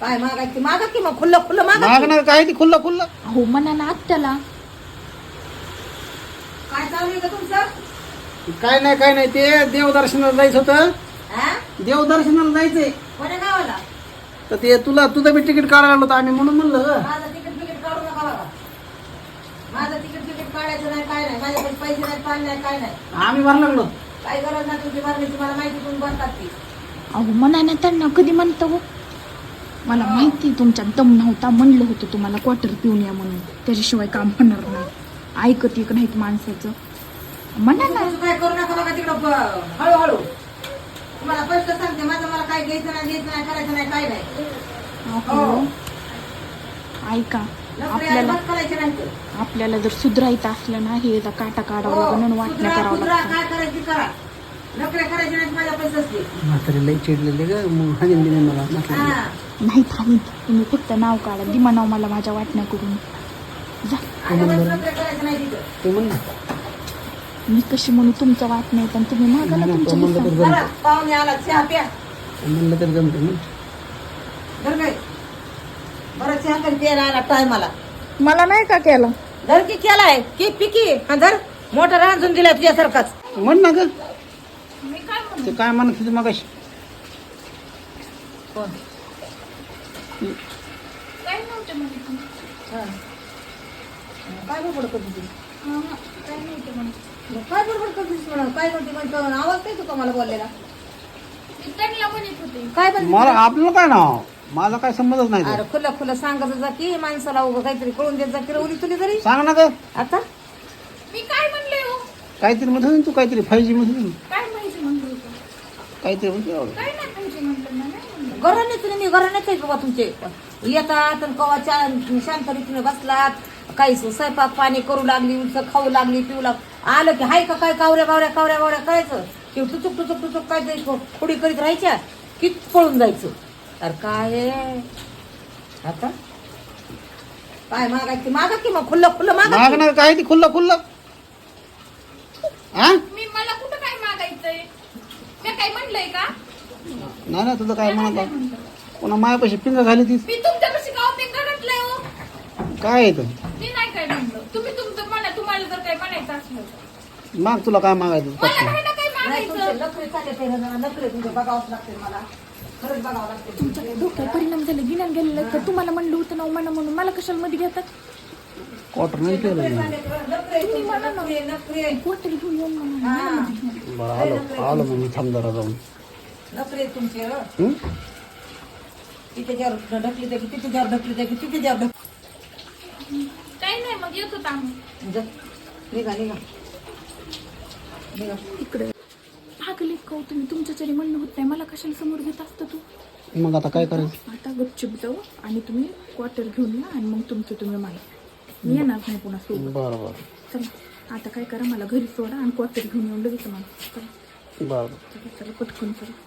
काय मागायची मागा की मग खुल्लं खुल्लं मागा मागणार काय ती खुल्लं खुल्लं अहो म्हणा ना आत्याला. काय चालू आहे का तुमचं? काय नाही काय नाही ते देवदर्शनाला जायचं होतं. हा? देवदर्शनाला जायचंय. कोण्या गावाला? तर ते तुला तुझं बी तिकीट काढायला आलो होतं आम्ही म्हणून म्हणलं. ग. माझं तिकीट बिकीट काढू नका बघा माझं तिकीट बिकीट काढायचं नाही काय नाही. माझ्याकडे पैसे नाही पाणी नाही काय नाही. आम्ही भरला लागलो काही गरज नाही तुमची भरण्याची मला माहिती तुम्ही भरतात ती. अहो म्हणा ना त्यांना कधी म्हणतं हो मला माहिती तुमच्यात दम नव्हता म्हणलं होतं तुम्हाला क्वार्टर पिऊन या म्हणून. त्याच्याशिवाय काम होणार नाही. ऐकत एक नाहीत माणसाचं. म्हणा ना. काय करू नका बघा तिकडं हळूहळू. तुम्हाला स्पष्ट सांगते माझं मला काय घ्यायचं नाही घ्यायचं नाही करायचं नाही काय नाही. अहो. ऐका. आपल्याला. आपल्याला जर सुधरायचं असलं ना हे काटा काढावा आणि हो, वाटण्या करावं काय करायची करा. नोकऱ्या करायची नाही माझ्या पैसे असते म्हातारी लई चिडलेली ग. मग बिनीन मला हा. नाही थांबी तुम्ही फक्त नाव काढा. दिमा नाव मला माझ्या वाटण्या करून जा अजिबात नोकऱ्या करायच्या नाही तिथं. ते म्हणलं मी कशी म्हणू तुमचं वाट नाही पण तुम्ही मागा ना म्हणलं तर हिस्सा. चला पाहुणे आला चहा प्या. म्हणलं तर जमतं ना. धर काय बरं चहा कधी प्यायला आला टायमाला. मला नाही का केलं? धर की केलाय. की पिकी. हा धर. मोठा रांजून दिलाय तुझ्यासारखाच. म्हण ना ग. मी काय म्हणू? ते काय म्हणत होती मगाशी? कोण? काय नव्हतं म्हणत. हा. काय बडबड करत होती? हा, हा, काय नव्हतं म्हणत मग काय बडबड करत होतीस म्हणा? काय नव्हती म्हणतो आवाज काय तुका मला बोललेला मी त्यांना म्हणत होते. काय पण मला आपलं काय नाव? माझा काय संबंधच नाही अरे तो. खुलं खुलं सांगत जा की माणसाला उभं काहीतरी कळून देत जा की रवली तुली तरी. सांग ना ग. आता? मी काय म्हणले हो? काहीतरी म्हणत होती ना तू काहीतरी फाय जी मध्ये काय माहिती म्हणलं होतं काहीतरी एवढं. काय नाही ना नाही म्हणलं घरानेच आहे बाबा तुमचे. येतात आणि कवा चा- शांत रीतीने बसलात. काही स्वयंपाक पाणी करू लागली उलट खाऊ लागली पिऊ लाग आलं की हाय का काय कावऱ्या बावऱ्या कावऱ्या बावऱ्या करायचं की टुचुक टुचुक टुचुक काय ते खोडी करीत राहायच्या? की पळून जायचं? तर काय आहे? आता? काय मागायची? मागा की मग खुल्लं खुल्लं मागा. मागणार काय ती? खुल्लं खुल्लं. हा मी मला कुठं काय मागायचंय मी का? नाही ना तुझं काय म्हणत आहे? पुन्हा मायापाशी पिंग झाली ती मी तुमच्यापाशी का पेंगा घातलाय हो. काय आहे ते? मी नाही काय म्हणलं. तुम्ही तुमचं म्हणा तुम्हाला जर काय म्हणायचं असलं तर. माग तुला काय मागायचं? मला पटकन. काय ना काय नाही मागायचं. तुमचे नखरे चालले ते नखरे तुमचे बघावंच लागते मला. खरंच बघावं लागते तुमच्या डोक्यात परिणाम झाले गिन्यान गेलेलं तर तुम्हाला म्हणलं होतं ना म्हणा म्हणून. मला कशाला मध्ये घेतात? क्वार्टर नाही केलं नखरे नखरे घेऊन येऊन म्हणा हा. मला आलो. आलो मग मी थांब जरा जाऊन. नखरे तुमचे हं. हं? तिथे ज्यावर ढकली द्या की तिथे ज्यावर ढकली द्या की तिथे ज्यावर ढकली काही नाही मग येत आम्ही. जा. निघा निघा. निघा. इकडे. भागले का हो तुम्ही? तुमचं जरी म्हणणं होत नाही मला कशाला समोर घेत असतं तू? मग आता काय करायचं? आता गपचूप जाऊ आणि तुम्ही क्वार्टर घेऊन या आणि मग तुमचं तुम्ही माहीत मी येणार नाही पुन्हा सोबत. बरं बरं. चला आता काय करा मला घरी सोडा आणि क्वार्टर घेऊन येऊन लगेच मला चला. बरं